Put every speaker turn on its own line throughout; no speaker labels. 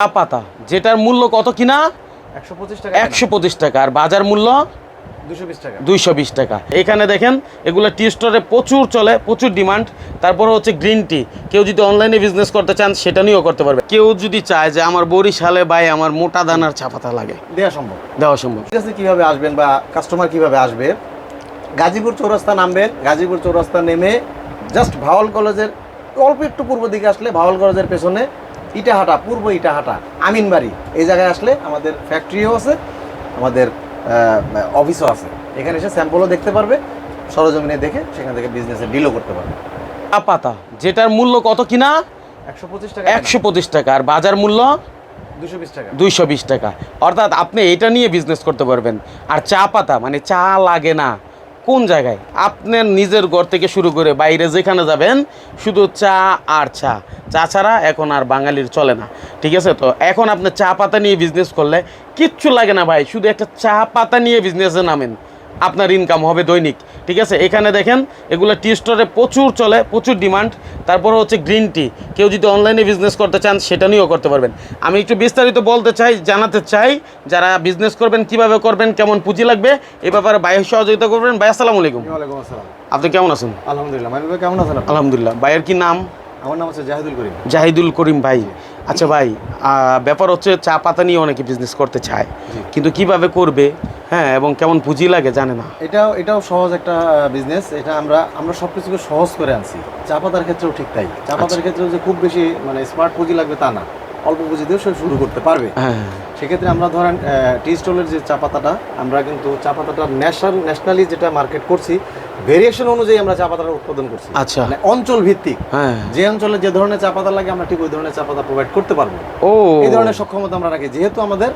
পাতা যেটার মূল্য কত কিনা?
একশো পঁচিশ টাকা।
আর বাজার মূল্য? দুইশো বিশ টাকা। এখানে দেখেন এগুলো টি স্টোরে প্রচুর চলে প্রচুর ডিমান্ড। তারপরে হচ্ছে গ্রিন টি। কেউ যদি অনলাইনে বিজনেস করতে চান সেটা নিয়েও করতে পারবে। কেউ যদি চায় যে আমার বরিশালে বাই আমার মোটা দানার চা পাতা লাগে
দেওয়া সম্ভব।
দেওয়া সম্ভব।
ঠিক আছে কীভাবে আসবেন বা কাস্টমার কীভাবে আসবে? গাজীপুর চৌরাস্তা নামবেন গাজীপুর চৌরাস্তা নেমে জাস্ট ভাওয়াল কলেজের অল্প একটু পূর্ব দিকে আসলে ভাওয়াল কলেজের পেছনে ইটাহাটা পূর্ব ইটাহাটা আমিনবাড়ি। এই জায়গায় আসলে আমাদের ফ্যাক্টরিও আছে আমাদের অফিসও আছে। এখানে এসে স্যাম্পলও দেখতে পারবে সরজমিনে দেখে সেখান থেকে বিজনেসে ডিলও করতে পারবে।
চা পাতা যেটার মূল্য কত কিনা?
একশো পঁচিশ টাকা।
একশো পঁচিশ টাকা আর বাজার মূল্য?
দুশো বিশ টাকা।
দুইশো বিশ টাকা। অর্থাৎ আপনি এটা নিয়ে বিজনেস করতে পারবেন। আর চা পাতা মানে চা লাগে না। কোন জায়গায়? আপনার নিজের ঘর থেকে শুরু করে বাইরে যেখানে যাবেন, শুধু চা আর চা। চা ছাড়া এখন আর বাঙালির চলে না। ঠিক আছে? তো এখন আপনি চা পাতা নিয়ে বিজনেস করলে কিচ্ছু লাগে না ভাই। শুধু একটা চা পাতা নিয়ে বিজনেসে নামেন। আপনার ইনকাম হবে দৈনিক ঠিক আছে? এখানে দেখেন এগুলো টি স্টোরে প্রচুর চলে প্রচুর ডিমান্ড তারপরে হচ্ছে গ্রিন টি কেউ যদি অনলাইনে বিজনেস করতে চান সেটা নিয়েও করতে পারবেন। আমি একটু বিস্তারিত বলতে চাই জানাতে চাই যারা বিজনেস করবেন কীভাবে করবেন কেমন পুঁজি লাগবে এ ব্যাপারে ভাইয়ের সহযোগিতা করবেন। ভাই আসসালামু আলাইকুম। আপনি কেমন আছেন?
আলহামদুলিল্লাহ কেমন আছেন
আলহামদুলিল্লাহ। ভাইয়ের কি নাম?
আমার নাম হচ্ছে জাহিদুল করিম।
জাহিদুল করিম ভাই। আচ্ছা ভাই ব্যাপার হচ্ছে চা পাতা নিয়ে অনেকে বিজনেস করতে চায়। কিন্তু কীভাবে করবে? হ্যাঁ এবং কেমন পুঁজি লাগে জানে না।
এটাও এটাও সহজ একটা বিজনেস এটা আমরা আমরা সব কিছুকে সহজ করে আনছি। চা পাতার ক্ষেত্রেও ঠিক তাই। চা পাতার ক্ষেত্রেও যে খুব বেশি মানে স্মার্ট পুঁজি লাগবে তা না। অল্প পুঁজি দিয়েও সে শুরু করতে পারবে।
হ্যাঁ।
সেক্ষেত্রে আমরা ধরেন টি স্টলের যে চা পাতাটা আমরা কিন্তু চা পাতাটা ন্যাশনাল ন্যাশনালি যেটা মার্কেট করছি ভেরিয়েশন অনুযায়ী আমরা চা পাতাটা উৎপাদন করছি।
আচ্ছা।
মানে অঞ্চল ভিত্তিক
হ্যাঁ।
যে অঞ্চলে যে ধরনের চা পাতা লাগে আমরা ঠিক ওই ধরনের চা পাতা প্রোভাইড করতে পারব।
ও।
এই ধরনের সক্ষমতা আমরা রাখি। যেহেতু আমাদের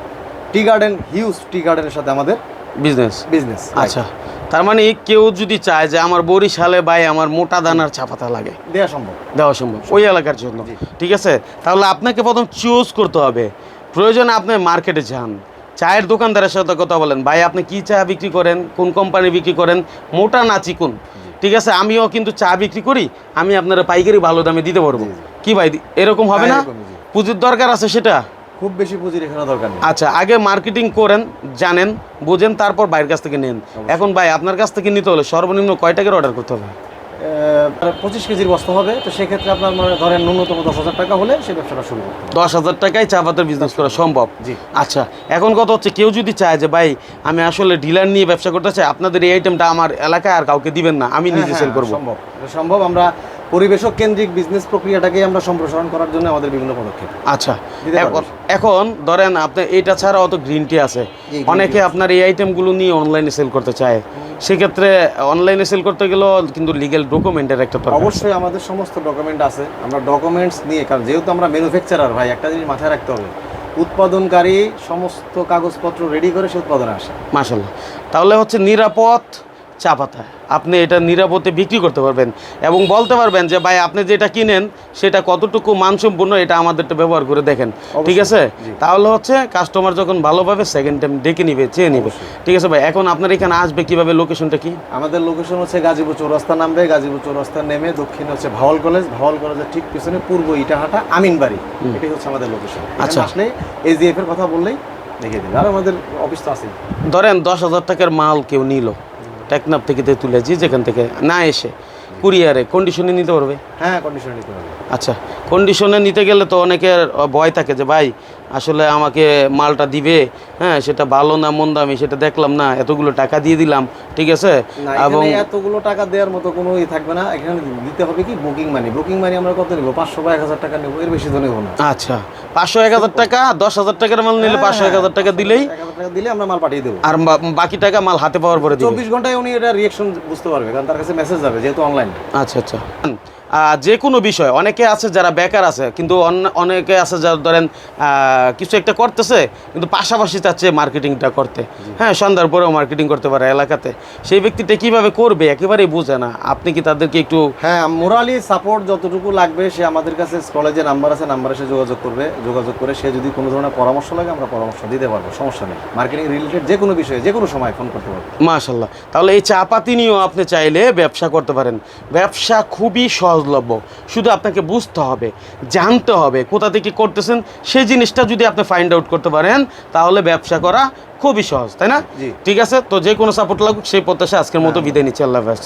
টি গার্ডেন হিউজ টি গার্ডেনের সাথে আমাদের
বিজনেস
বিজনেস
আচ্ছা। তার মানে কেউ যদি চায় যে আমার বরিশালে বাই আমার মোটা দানার চা পাতা লাগে
দেওয়া সম্ভব।
দেওয়া সম্ভব ওই এলাকার জন্য। ঠিক আছে? তাহলে আপনাকে প্রথম চুজ করতে হবে। প্রয়োজনে আপনি মার্কেটে যান। চায়ের দোকানদারের সাথে কথা বলেন। ভাই আপনি কি চা বিক্রি করেন? কোন কোম্পানি বিক্রি করেন? মোটা না চিকুন? ঠিক আছে আমিও কিন্তু চা বিক্রি করি আমি আপনারা পাইকারি ভালো দামে দিতে পারব। কি ভাই এরকম হবে না?
হ্যাঁ,
পুঁজির দরকার আছে সেটা?
খুব বেশি পুঁজির এখানে দরকার নেই।
আচ্ছা আগে মার্কেটিং করেন জানেন বুঝেন তারপর বাইরের কাছ থেকে নেন। এখন ভাই আপনার কাছ থেকে নিতে হলে সর্বনিম্ন কয় টাকার অর্ডার করতে হবে?
পঁচিশ কেজির বস্তা হবে তো সেক্ষেত্রে আপনার মানে ধরেন ন্যূনতম দশ হাজার টাকা হলে সেই ব্যবসাটা শুরু করতে
দশ হাজার টাকায় চা পাতার বিজনেস করা সম্ভব?
জি।
আচ্ছা এখন কথা হচ্ছে কেউ যদি চায় যে ভাই আমি আসলে ডিলার নিয়ে ব্যবসা করতে চাই আপনাদের এই আইটেমটা আমার এলাকায় আর কাউকে দিবেন না আমি নিজে
হ্যাঁ,
সেল
হ্যাঁ,
করব।
সম্ভব। সম্ভব। আমরা পরিবেশক কেন্দ্রিক বিজনেস প্রক্রিয়াটাকে আমরা সম্প্রসারণ করার জন্য আমাদের বিভিন্ন পদক্ষেপ।
আচ্ছা এখন- এখন ধরেন আপনি এটা ছাড়া অত গ্রিন টি আছে। অনেকে আপনার এই আইটেমগুলো নিয়ে অনলাইনে সেল করতে চায়। সেক্ষেত্রে অনলাইনে সেল করতে গেলেও কিন্তু লিগেল ডকুমেন্টের একটা
অবশ্যই আমাদের সমস্ত ডকুমেন্ট আছে। আমরা ডকুমেন্টস নিয়ে কারণ যেহেতু আমরা ম্যানুফ্যাকচারার ভাই একটা জিনিস মাথায় রাখতে হবে। উৎপাদনকারী সমস্ত কাগজপত্র রেডি করে সে উৎপাদনে আসে।
মাসাল্লাহ তাহলে হচ্ছে নিরাপদ চা পাতা। আপনি এটা নিরাপদে বিক্রি করতে পারবেন এবং বলতে পারবেন যে ভাই আপনি যেটা কিনেন সেটা কতটুকু মানসম্পন্ন এটা আমাদেরটা ব্যবহার করে দেখেন। ঠিক আছে? তাহলে হচ্ছে কাস্টমার যখন ভালোভাবে সেকেন্ড টাইম ডেকে নিবে চেয়ে নিবে। ঠিক আছে ভাই? এখন আপনার এখানে আসবে কীভাবে? লোকেশনটা কি?
আমাদের লোকেশন হচ্ছে গাজীপুর চৌরাস্তা নামবে। গাজীপুর চৌরাস্তা নেমে দক্ষিণে হচ্ছে ভাওয়াল কলেজ ভাওয়াল কলেজের ঠিক পিছনে পূর্ব ইটাহাটা আমিনবাড়ি। এটাই হচ্ছে আমাদের লোকেশন
আচ্ছা।
আসলে এজিএফ এর কথা বললেই দেখিয়ে দেবে। আর আমাদের অফিস তো আছেই।
ধরেন দশ হাজার টাকার মাল কেউ নিল। টেকনাপ থেকে তুলেছি যে যেখান থেকে না এসে কুরিয়ারে কন্ডিশনে নিতে পারবে?
হ্যাঁ কন্ডিশনে নিতে পারবে।
আচ্ছা কন্ডিশনে নিতে গেলে তো অনেকের ভয় থাকে যে ভাই আসলে আমাকে মালটা দিবে? হ্যাঁ সেটা ভালো না মন্দ? আমি সেটা দেখলাম না এতগুলো টাকা দিয়ে দিলাম। ঠিক আছে? এবং
এতগুলো টাকা দেওয়ার মতো কোনো ই থাকবে না। এখানে দিতে হবে কি? বুকিং মানি বুকিং মানি আমরা কত নেব? পাঁচশো বা এক হাজার টাকা নেব। এর বেশি তো নেব না।
আচ্ছা। পাঁচশো এক হাজার টাকা দশ হাজার টাকার মাল নিলে পাঁচশো এক হাজার টাকা দিলেই
টাকা দিলে আমরা মাল পাঠিয়ে দেবো।
আর বাকি টাকা মাল হাতে পাওয়ার পরে
চব্বিশ ঘন্টায় উনি এটা রিয়েকশন বুঝতে পারবে কারণ তার কাছে মেসেজ যাবে যেহেতু অনলাইন
আচ্ছা আচ্ছা। যে কোনো বিষয় অনেকে আছে যারা বেকার আছে কিন্তু অনেকে আছে যারা ধরেন কিছু একটা করতেছে কিন্তু পাশাপাশি চাচ্ছে মার্কেটিংটা করতে। হ্যাঁ সন্ধ্যার পরেও মার্কেটিং করতে পারে এলাকাতে। সেই ব্যক্তিটা কীভাবে করবে একেবারেই বোঝে না। আপনি কি তাদেরকে একটু
হ্যাঁ মোরালি সাপোর্ট যতটুকু লাগবে সে আমাদের কাছে কলেজে নাম্বার আছে নাম্বারে সে যোগাযোগ করবে। যোগাযোগ করে সে যদি কোনো ধরনের পরামর্শ লাগে আমরা পরামর্শ দিতে পারব সমস্যা নেই। মার্কেটিং রিলেটেড যে কোনো বিষয়ে যে কোনো সময় ফোন করতে পারব।
মাশাল্লাহ তাহলে এই চা পাতি নিয়েও আপনি চাইলে ব্যবসা করতে পারেন। ব্যবসা খুবই সহজ সহজলভ্য। শুধু আপনাকে বুঝতে হবে জানতে হবে কোথা থেকে করতেছেন সেই জিনিসটা যদি আপনি ফাইন্ড আউট করতে পারেন তাহলে ব্যবসা করা খুবই সহজ তাই না? ঠিক আছে? তো যে কোনো সাপোর্ট লাগুক সেই প্রত্যাশা আজকের মতো বিদায় নিচ্ছে আল্লাহ হাফেজ।